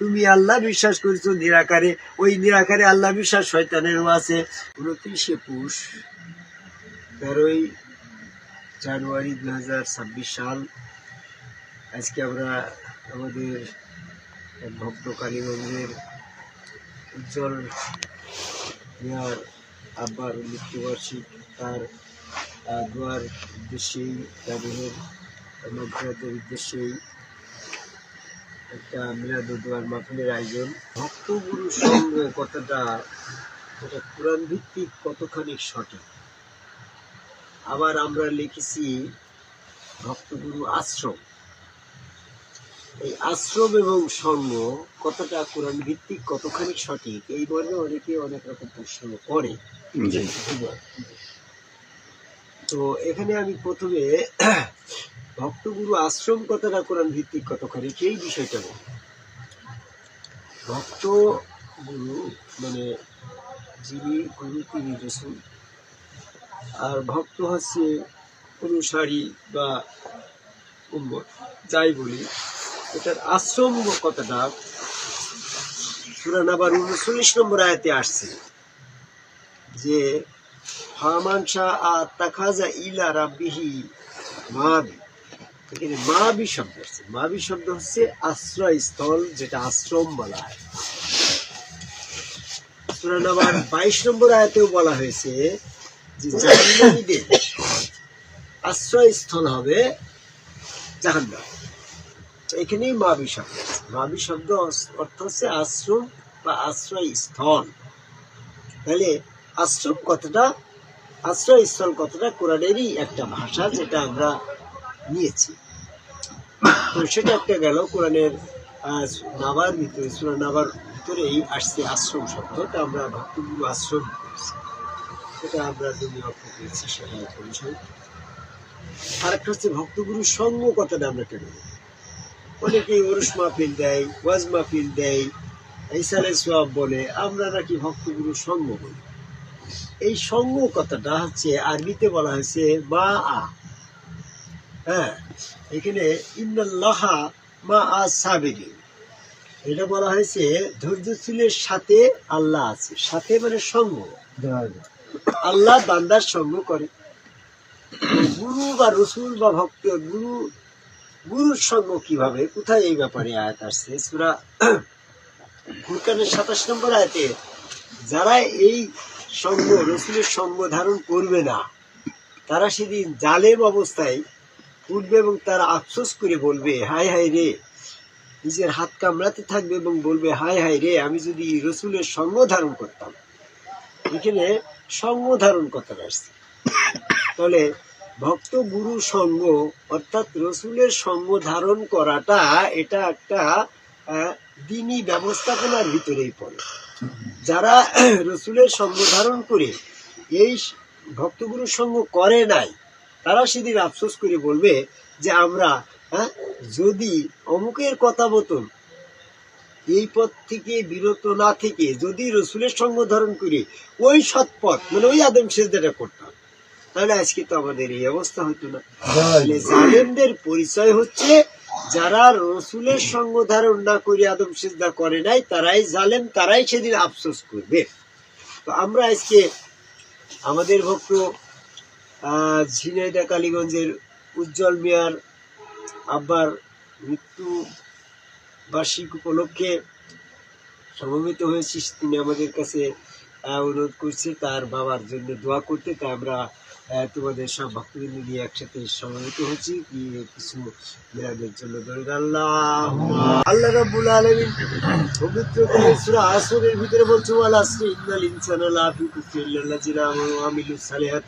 তুমি আল্লাহ বিশ্বাস করেছ, নিরাকারে। ওই নিরাকারে আল্লাহ বিশ্বাস শয়তানেরও আছে। উনত্রিশে পুষ, তেরোই জানুয়ারি দুই হাজার ছাব্বিশ সাল। আজকে আমরা আমাদের ভক্ত কালীগঞ্জের উজ্জ্বল মিয়ার আব্বার মৃত্যুবার্ষিক তার দোয়ার উদ্দেশ্যেই তাদের মধ্যরাতের উদ্দেশ্যেই একটা মিলাদ দোয়ার মাহফিলের আয়োজন। ভক্তগুরু সঙ্গ কথাটা এটা কোরআন ভিত্তিক কতখানি সঠিক? আবার আমরা লিখেছি ভক্তগুরু আশ্রম। এই আশ্রম এবং সঙ্গ কতটা কোরআন ভিত্তিক কতখানি সঠিক এই বর্ণে অনেকে অনেক রকম প্রশ্ন করে। তো এখানে আমি প্রথমে ভক্তগুরু আশ্রম কথাটা কোরআন ভিত্তিক কতখানি সেই বিষয়টা বলি। ভক্ত গুরু মানে যিনি গুরু, তিনি রসুল। আর ভক্ত হচ্ছে অনুসারী বা উম্মত যাই বলি। এটার আশ্রম কথাটা সুরান আবার উনচল্লিশ নম্বর আয়াতে আসছে যে ফামানসা আর তাখাজা ইলা রাব্বিহি মাবি। এখানে মাবি শব্দ হচ্ছে মাবি শব্দ হচ্ছে আশ্রয়স্থল, যেটা আশ্রম বলা হয়। সুরান আবার বাইশ নম্বর আয়াতেও বলা হয়েছে যে জাহান্নামীদের আশ্রয়স্থল হবে জাহান্নাম। এখানেই মাবি শব্দ আছে মাবি শব্দ অর্থ হচ্ছে আশ্রম বা আশ্রয়স্থল। তাহলে আশ্রম কথাটা আশ্রয়স্থল কথাটা কোরআনেরই একটা ভাষা, যেটা আমরা নিয়েছি। তো সেটা একটা গেল, কোরআনের নাবার ভিতরে, সুরা নাবার ভিতরেই আসছে আশ্রম শব্দটা আমরা ভক্তগুরু আশ্রম সেটা আমরা যদি অর্থ করেছি, সেটা একটা বিষয় আরেকটা হচ্ছে ভক্তগুরু সঙ্গ কথাটা আমরা কেন বলি? অনেকেই ওরস মাহফিল দেয়, ওয়াজ মাহফিল দেয় ইসালে সোয়াব বলে, আমরা নাকি ভক্তগুরু সঙ্গ বলি। এই সঙ্গ কথাটা হচ্ছে, আরবিতে বলা হয়েছে বা আ। হ্যাঁ এখানে ইন্নাল্লাহা মা আজ সাবিরিন এটা বলা হয়েছে ধৈর্যশীলের সাথে আল্লাহ আছে। সাথে মানে সঙ্গ। আল্লাহ বান্দার সঙ্গ করে। গুরু বা রসুল বা ভক্ত, গুরু, গুরুর সঙ্গ কীভাবে? কোথায় এই ব্যাপারে আয়াত আসছে? সুরা ফুরকানের সাতাশ নম্বর আয়াতে, যারা এই সঙ্গ, রসুলের সঙ্গ ধারণ করবে না, তারা সেদিন জালেম অবস্থায় উঠবে এবং তারা আফসোস করে বলবে হায় হায় রে। নিজের হাত কামড়াতে থাকবে এবং বলবে হায় হায় রে আমি যদি রসুলের সঙ্গ ধারণ করতাম। এখানে সঙ্গ ধারণ কথাটা আসছে। তাহলে ভক্ত গুরু সঙ্গ অর্থাৎ রসুলের সঙ্গ ধারণ করাটা এটা একটা আহ, দিনী ব্যবস্থাপনার ভিতরেই পড়ে। যারা রসুলের সঙ্গ ধারণ করে এই ভক্তগুরুর সঙ্গ করে নাই তারা সেদিন আফসোস করে বলবে যে আমরা হ্যাঁ, যদি অমুকের কথা মতন এই পথ থেকে বিরত না থেকে যদি রসুলের সঙ্গ ধারণ করে ওই সৎপথ মানে ওই আদম সেজদাটা করতাম। তাহলে আজকে তো আমাদের এই অবস্থা হতো না। জালেমদের পরিচয় হচ্ছে যারা রসুলের সঙ্গ ধারণ না করে আদম সেজদা করে নাই তারাই জালেম তারাই সেদিন আফসোস করবে। তো আমরা আজকে আমাদের ভক্ত ঝিনাইদা কালীগঞ্জের উজ্জ্বল মিয়ার আব্বার মৃত্যু বার্ষিক উপলক্ষে সমবেত হয়েছিস। তিনি আমাদের কাছে অনুরোধ করছে তার বাবার জন্য দোয়া করতে। তাই আমরা তোমাদের সব ভক্তবৃন্দ নিয়ে একসাথে সমবেত গিয়ে কিছু মেয়েদের জন্য আল্লাহ আল্লাহ রাব্বুল পবিত্র সূরা আসরের ভিতরে বলছে, ওয়াল আসরি ইন্নাল ইনসানা লাফি সালিহাত।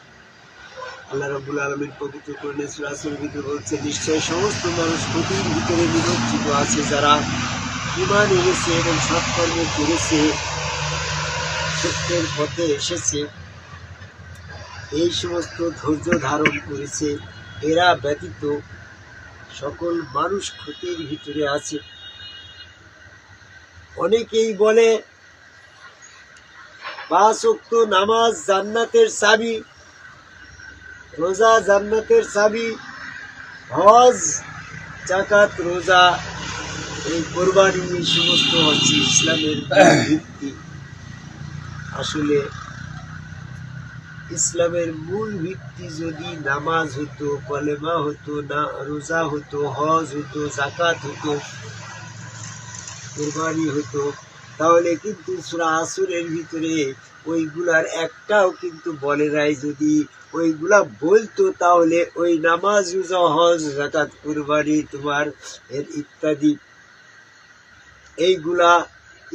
আল্লাহ রাব্বুল আলামিন পবিত্র কোরআন সূরা আসরের ভিতরে বলছে, নিশ্চয় সমস্ত মানুষ ক্ষতির ভিতরে নিমজ্জিত আছে যারা ইমান এনেছে এবং সৎকর্ম করেছে সত্যের পথে এসেছে। এই সমস্ত ধৈর্য ধারণ করেছে। এরা ব্যতীত সকল মানুষ ক্ষতির ভিতরে আছে। অনেকেই বলে, পাঁচ নামাজ জান্নাতের চাবি রোজা জান্নাতের চাবি, হজ জাকাত রোজা, এই কোরবানি এই সমস্ত হচ্ছে ইসলামের ভিত্তি। আসলে ইসলামের মূল ভিত্তি যদি নামাজ হতো, কলেমা হতো, না, রোজা হতো, হজ হতো জাকাত হতো, কোরবানি হতো, তাহলে কিন্তু সুরা আসুরের ভিতরে ওইগুলার একটাও কিন্তু বলে নাই যদি ওইগুলা বলতো তাহলে ওই নামাজ রোজা হজ জাকাত কোরবানি তোমার এর ইত্যাদি। এইগুলা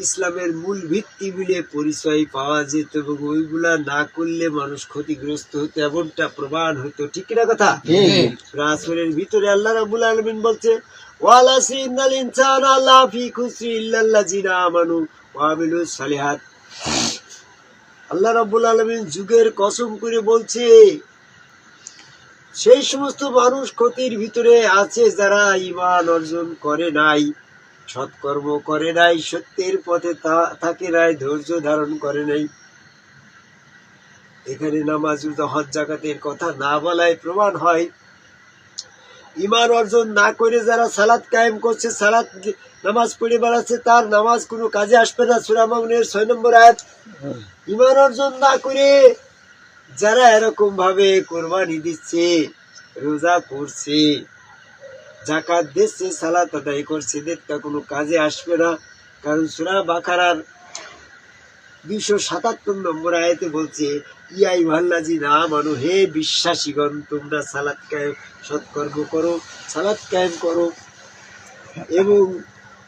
ইসলামের মূল ভিত্তি মিলে পরিচয় পাওয়া যেত এবং ওইগুলা না করলে মানুষ ক্ষতিগ্রস্ত হতো এমনটা প্রমাণ হতো। ঠিক না কথা? রাসূলের ভিতরে আল্লাহ রাব্বুল আলামিন বলছে ওয়ালা সিনাল ইনসান আল্লাহ ফি খুসরি ইল্লাল্লাযিনা আমানু ওয়া আমিলুস সালিহাত। আল্লাহ রাব্বুল আলমিন যুগের কসম করে বলছে, সেই সমস্ত মানুষ ক্ষতির ভিতরে আছে যারা ঈমান অর্জন করে নাই, সৎকর্ম করে নাই, সত্যের পথে থাকে নাই, ধৈর্য ধারণ করে নাই। এখানে নামাজ হজ জাকাতের কথা না বলায় প্রমাণ হয়। ইমান অর্জন না করে যারা সালাদ কায়েম করছে, সালাত নামাজ পড়ে বেড়াচ্ছে, তার নামাজ কোনো কাজে আসবে না। সুরামামনের ছয় নম্বর আয়াত। ইমান অর্জন না করে যারা এরকম ভাবে কোরবানি দিচ্ছে, রোজা করছে জাকাত দিচ্ছে, সালাত আদায় করছে এদেরটা কোনো কাজে আসবে না। কারণ সুরা বাখারার দুইশো সাতাত্তর নম্বর আয়াতে বলছে ইয়াই ভাল্লাজি না মানু হে বিশ্বাসীগণ, তোমরা সালাত কায়েম, সৎকর্ম করো, সালাত কায়েম করো এবং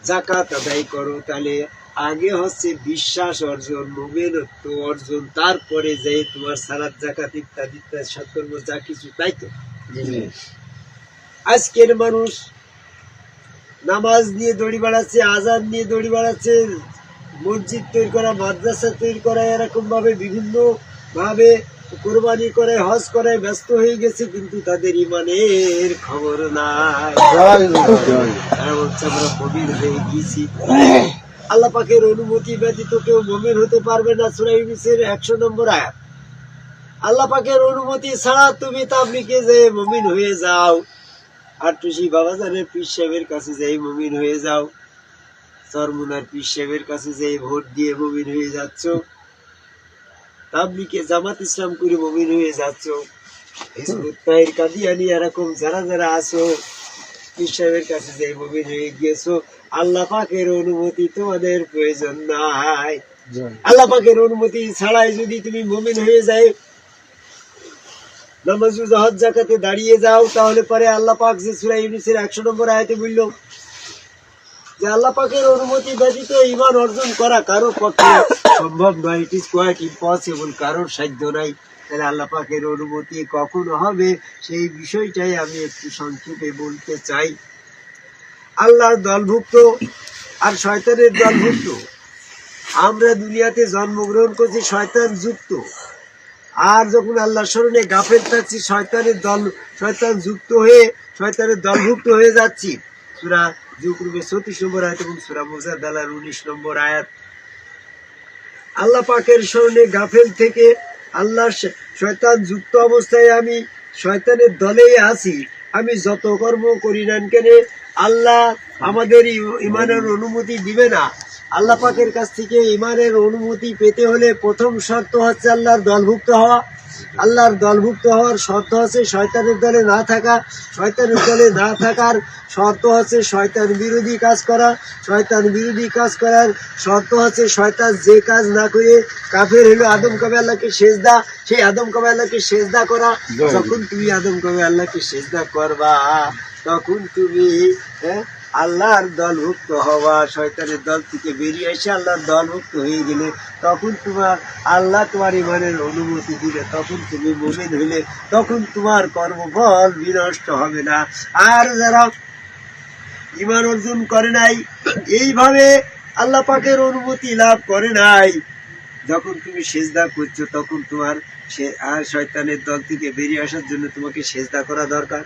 জাকাত আদায় করো। তাহলে আগে হচ্ছে বিশ্বাস অর্জন মোমেনত্ব অর্জন তারপরে যে তোমার সালাত জাকাত ইত্যাদি ইত্যাদি সৎকর্ম যা কিছু তাই তো? আজকের মানুষ নামাজ নিয়ে দড়ি বাড়াচ্ছে আজান নিয়ে দড়ি বাড়াচ্ছে মসজিদ তৈরি করা মাদ্রাসা তৈরি করা এরকম ভাবে বিভিন্ন ভাবে কোরবানি করে হজ করে ব্যস্ত হয়ে গেছে কিন্তু তাদের ইমানের খবর নাই। আমরা মমিন হয়ে গিয়েছি আল্লাহ পাকের অনুমতি ব্যতীত কেউ মমিন হতে পারবে না সুরাইবিসের একশো নম্বর আয়াত। আল্লাহ পাকের অনুমতি ছাড়া তুমি তাবলিকে যে মমিন হয়ে যাও। আর টুসি বাবাজানের পীর সাহেবের কাছে যাই মমিন হয়ে যাও। চরমুনার পীর সাহেবের কাছে যাই ভোট দিয়ে মমিন হয়ে যাচ্ছ। তাবলিকে জামাত ইসলাম করে মমিন হয়ে যাচ্ছ। হিজবুত তাহির কাদিয়ানি এরকম যারা যারা আছো, পীর সাহেবের কাছে যাই মমিন হয়ে গিয়েছো। আল্লাহ পাকের অনুমতি তোমাদের প্রয়োজন নাই। আল্লাহ পাকের অনুমতি ছাড়াই যদি তুমি মমিন হয়ে যায় নামাজ রোজা, হজ জাকাতে দাঁড়িয়ে যাও তাহলে পরে আল্লাহ পাক যে সূরা ইউনূসের 100 নম্বর আয়াতে বলল যে আল্লাহ পাকের অনুমতি ব্যতীত ঈমান অর্জন করা কারোর পক্ষে সম্ভব নয়। ইট ইজ কোয়াইট ইম্পসিবল কারোর সাধ্য নাই। তাহলে আল্লাহ পাকের অনুমতি কখন হবে? সেই বিষয়টাই আমি একটু সংক্ষেপে বলতে চাই। আল্লাহর দলভুক্ত আর শয়তানের দলভুক্ত। আমরা দুনিয়াতে জন্মগ্রহণ করছি শয়তান যুক্ত। আর যখন আল্লাহ স্মরণে গাফেল থাকছি, শয়তানের দল, শয়তান যুক্ত হয়ে, শয়তানের দলভুক্ত হয়ে যাচ্ছি। সুরা জুকরুবে ছত্রিশ নম্বর আয়াত এবং সুরা মুজাদালার উনিশ নম্বর আয়াত। আল্লাহ পাকের স্মরণে গাফেল থেকে আল্লাহ শয়তান যুক্ত অবস্থায় আমি শয়তানের দলেই আছি। আমি যত কর্ম করি না কেন আল্লাহ আমাদের ইমানের অনুমতি দিবে না। আল্লাহ পাকের কাছ থেকে ইমানের অনুমতি পেতে হলে প্রথম শর্ত হচ্ছে আল্লাহর দলভুক্ত হওয়া। আল্লাহর দলভুক্ত হওয়ার শর্ত হচ্ছে শয়তানের দলে না থাকা। শয়তানের দলে না থাকার শর্ত হচ্ছে শয়তান বিরোধী কাজ করা। শয়তান বিরোধী কাজ করার শর্ত হচ্ছে শয়তান যে কাজ না করে কাফের হলো আদম কবে আল্লাহকে সেজদা সেই আদম কবে আল্লাহকে সেজদা করা। যখন তুমি আদম কবে আল্লাহকে সেজদা করবা তখন তুমি আল্লাহর দলভুক্ত হওয়া, শয়তানের দল থেকে বেরিয়ে এসে আল্লাহর দলভুক্ত হয়ে গেলে, তখন তোমার, আল্লাহ তোমার ইমানের অনুমতি দিলে তখন তুমি মুমিন হইলে তখন তোমার কর্মফল বিনষ্ট হবে না। আর যারা ইমান অর্জন করে নাই, এইভাবে আল্লাহ পাকের অনুমতি লাভ করে নাই। যখন তুমি সেজদা করছ, তখন তোমার সে- আর শয়তানের দল থেকে বেরিয়ে আসার জন্য তোমাকে সেজদা করা দরকার।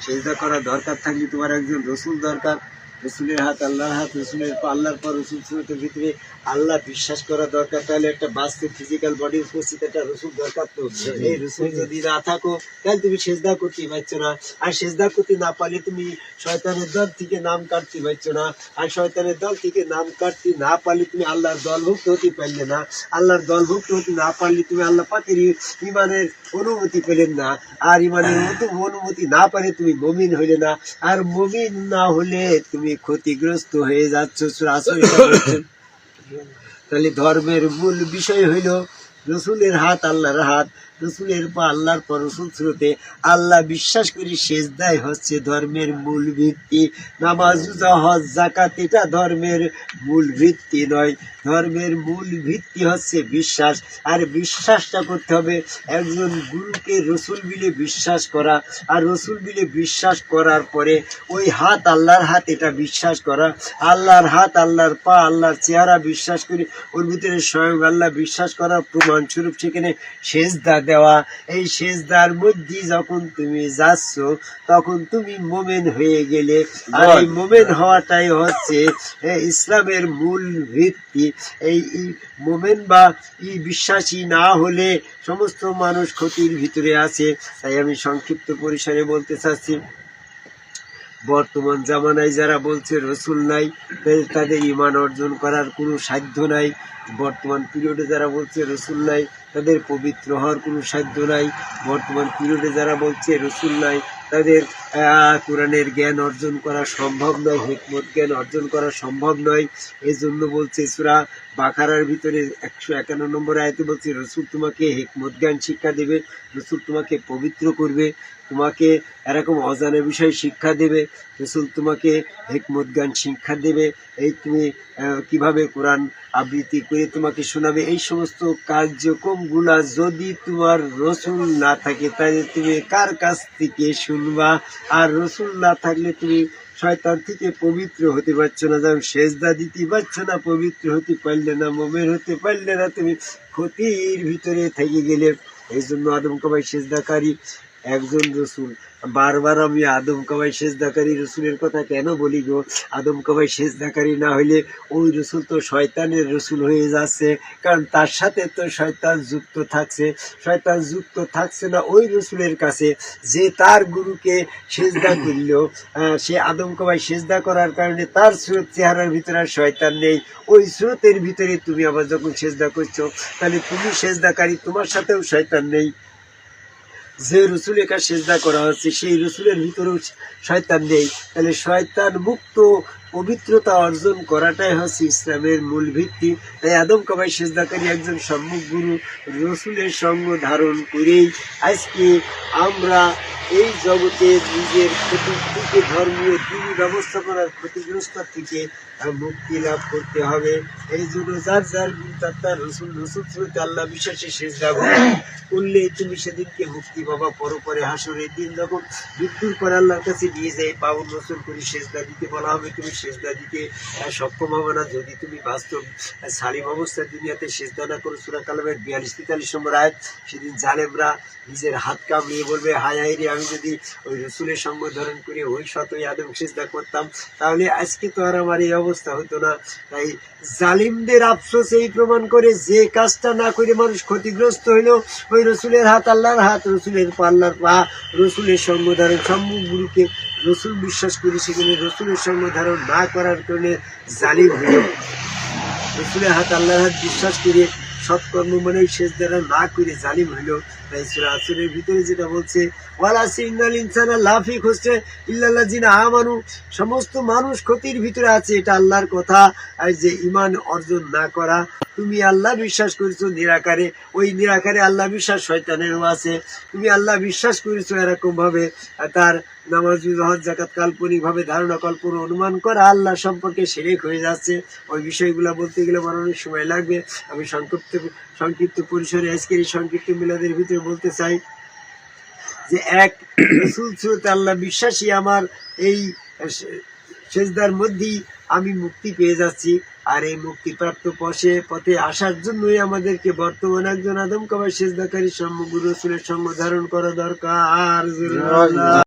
সেজদা করার দরকার থাকলে তোমার একজন রসুল দরকার। রসুলের হাত আল্লাহর হাত রসুলের আল্লাহর পর রসুল সুরতের ভিতরে আল্লাহ বিশ্বাস করা দরকার। তাহলে একটা বাস্তব ফিজিক্যাল বডির উপস্থিত একটা রসুল দরকার তো। এই রসুল যদি না থাকো তাহলে তুমি সেজদা করতে পারছ না। আর সেজদা করতে না পারলে তুমি শয়তানের দল থেকে নাম কাটতে পারছ না। আর শয়তানের দল থেকে নাম কাটতে না পারলে তুমি আল্লাহর দলভুক্ত হতে পারলে না। আল্লাহর দলভুক্ত হতে না পারলে তুমি আল্লাহ পাকের ইমানের অনুমতি পেলেন না। আর ইমানের মতো অনুমতি না পারে তুমি মমিন হইলে না। আর মমিন না হলে তুমি ক্ষতিগ্রস্ত হয়ে যাচ্ছ তাহলে ধর্মের মূল বিষয় হইল রসুলের হাত আল্লাহর হাত। রসুলের পা আল্লাহর পর রসুল স্রোতে আল্লাহ বিশ্বাস করি সেজদাই হচ্ছে ধর্মের মূল ভিত্তি। নামাজ হজ জাকাত এটা ধর্মের মূল ভিত্তি নয়। ধর্মের মূল ভিত্তি হচ্ছে বিশ্বাস। আর বিশ্বাসটা করতে হবে একজন গুরুকে রসুল বিলে বিশ্বাস করা। আর রসুল বিলে বিশ্বাস করার পরে ওই হাত আল্লাহর হাত, এটা বিশ্বাস করা। আল্লাহর হাত, আল্লাহর পা, আল্লাহর চেহারা বিশ্বাস করি। ওর ভিতরে স্বয়ং আল্লাহ বিশ্বাস করার প্রমাণ স্বরূপ সেখানে সেজদা দেওয়া। এই সেজদার মধ্যে যখন তুমি যাচ্ছ তখন তুমি মোমেন হয়ে গেলে। আর এই মোমেন হওয়াটাই হচ্ছে ইসলামের মূল ভিত্তি। এই মোমেন বা ই বিশ্বাসী না হলে সমস্ত মানুষ ক্ষতির ভিতরে আছে। তাই আমি সংক্ষিপ্ত পরিসরে বলতে চাচ্ছি বর্তমান জামানায় যারা বলছে রসুল নাই তাদের ইমান অর্জন করার কোনো সাধ্য নাই। বর্তমান পিরিয়ডে যারা বলছে রসুল নাই তাদের পবিত্র হওয়ার কোনো সাধ্য নাই। বর্তমান পিরিয়ডে যারা বলছে রসুল নাই তাদের কোরআনের জ্ঞান অর্জন করা সম্ভব নয়, হিকমত জ্ঞান অর্জন করা সম্ভব নয়। এই জন্য বলছে সুরা বাখারার ভিতরে একশো একান্ন নম্বর আয়তে বলছে, রসুল তোমাকে হিকমত জ্ঞান শিক্ষা দেবে, রসুল তোমাকে পবিত্র করবে, তোমাকে এরকম অজানা বিষয় শিক্ষা দেবে, রসুল তোমাকে হেকমত জ্ঞান শিক্ষা দেবে। এই তুমি কীভাবে কোরআন আবৃত্তি করে তোমাকে শোনাবে। এই সমস্ত কার্যক্রমগুলা যদি তোমার রসুল না থাকে, তাহলে তুমি কার কাছ থেকে শুনবা? আর রসুল না থাকলে তুমি শয়তান থেকে পবিত্র হতে পারছ না। যেমন সেজদা দিতে পারছ না, পবিত্র হতে পারলে না মোমের হতে পারলে না, তুমি ক্ষতির ভিতরে থেকে গেলে। এই জন্য আদম কবাই সেজদাকারী। একজন রসুল। বারবার আমি আদম কাবাই সেজদাকারী রসুলের কথা কেন বলি গো? আদম কাবাই সেজদাকারী না হইলে ওই রসুল তো শয়তানের রসুল হয়ে যাচ্ছে। কারণ তার সাথে তো শয়তান যুক্ত থাকছে। শয়তান যুক্ত থাকছে না ওই রসুলের কাছে। যে তার গুরুকে সেজদা করল সে আদম কাবাই সেজদা করার কারণে তার স্রোত চেহারার ভিতরে আর শয়তান নেই। ওই স্রোতের ভিতরে তুমি আবার যখন সেজদা করছ, তাহলে তুমি সেজদাকারী, তোমার সাথেও শয়তান নেই। যে রসুলের কাছে সেজদা করা হচ্ছে সেই রসুলের ভিতরেও শয়তান নেই। তাহলে শয়তান মুক্ত পবিত্রতা অর্জন করাটাই হচ্ছে ইসলামের মূল ভিত্তি। তাই আদম কাবাই সেজদাকারী একজন সম্মুখ গুরু রসুলের সঙ্গ ধারণ করেই আজকে আমরা এই জগতে নিজের ক্ষতি থেকে ধর্মীয় দিনী ব্যবস্থাপনার ক্ষতিগ্রস্ত থেকে মুক্তি লাভ করতে হবে। এই জন্য যার যার তার তার রসুল রসুল স্রোতে আল্লাহ বিশ্বাসে শেষ যাব করলে তুমি সেদিনকে মুক্তি পাবা পরপরে হাসরের দিন। যখন মৃত্যুর পর আল্লাহর কাছে নিয়ে যায় পাউন রসুল করে সেজদা দিতে বলা হবে, তুমি সেজদা দিতে সক্ষম হবে না। যদি তুমি বাস্তব সালিম অবস্থায় দুনিয়াতে সেজদা না করো সুরা কালামের বিয়াল্লিশ তেতাল্লিশ নম্বর আয়াত, সেদিন জালেমরা নিজের হাত কামড়িয়ে বলবে, হায় হায় রে, আমি যদি ওই রসুলের সঙ্গ ধারণ করে ওই শতই আদম সেজদা করতাম, তাহলে আজকে তো আর আমার এই অবস্থা হতো না। তাই জালিমদের আফসোস এই প্রমাণ করে যে কাজটা না করে মানুষ ক্ষতিগ্রস্ত হইল, ওই রসুলের হাত, আল্লাহর হাত, রসুলের পা আল্লাহর পা, রসুলের সঙ্গ ধারণ, সম্মুখ গুরুকে রসুল বিশ্বাস করেছে সেখানে রসুলের সঙ্গ ধারণ না করার কারণে জালিম হল রসুলের হাত, আল্লাহর হাত বিশ্বাস করে, সৎকর্ম মানে শেষ দ্বারা না করে জালিম হইল। তাই ভিতরে যেটা বলছে, ওয়ালা সিগনাল ইনসানা লাফি খুঁজছে ইল্লাল্লাহ জিনা আমানু। সমস্ত মানুষ ক্ষতির ভিতরে আছে, এটা আল্লাহর কথা। আর যে ইমান অর্জন না করা, তুমি আল্লাহ বিশ্বাস করেছ নিরাকারে। ওই নিরাকারে আল্লাহ বিশ্বাস শয়তানেরও আছে। তুমি আল্লাহ বিশ্বাস করেছ এরকম ভাবে আর তার নামাজ, হজ জাকাত কাল্পনিক ভাবে ধারণা, কল্পনা, অনুমান করা আল্লাহ সম্পর্কে সেরেক হয়ে যাচ্ছে। ওই বিষয়গুলো বলতে গেলে আমার অনেক সময় লাগবে। আমি সংক্ষিপ্ত সংক্ষিপ্ত পরিসরে আজকের এই সংক্ষিপ্ত মিলাদের ভিতরে বলতে চাই যে এক রসুল সুরত আল্লাহ বিশ্বাসী আমার এই সেজদার মধ্যেই আমি মুক্তি পেয়ে যাচ্ছি। আর এই মুক্তিপ্রাপ্ত পশে পথে আসার জন্যই আমাদেরকে বর্তমান একজন আদম কাবাই সেজদাকারী সম্মুখ রসুলের সঙ্গ ধারণ করা দরকার।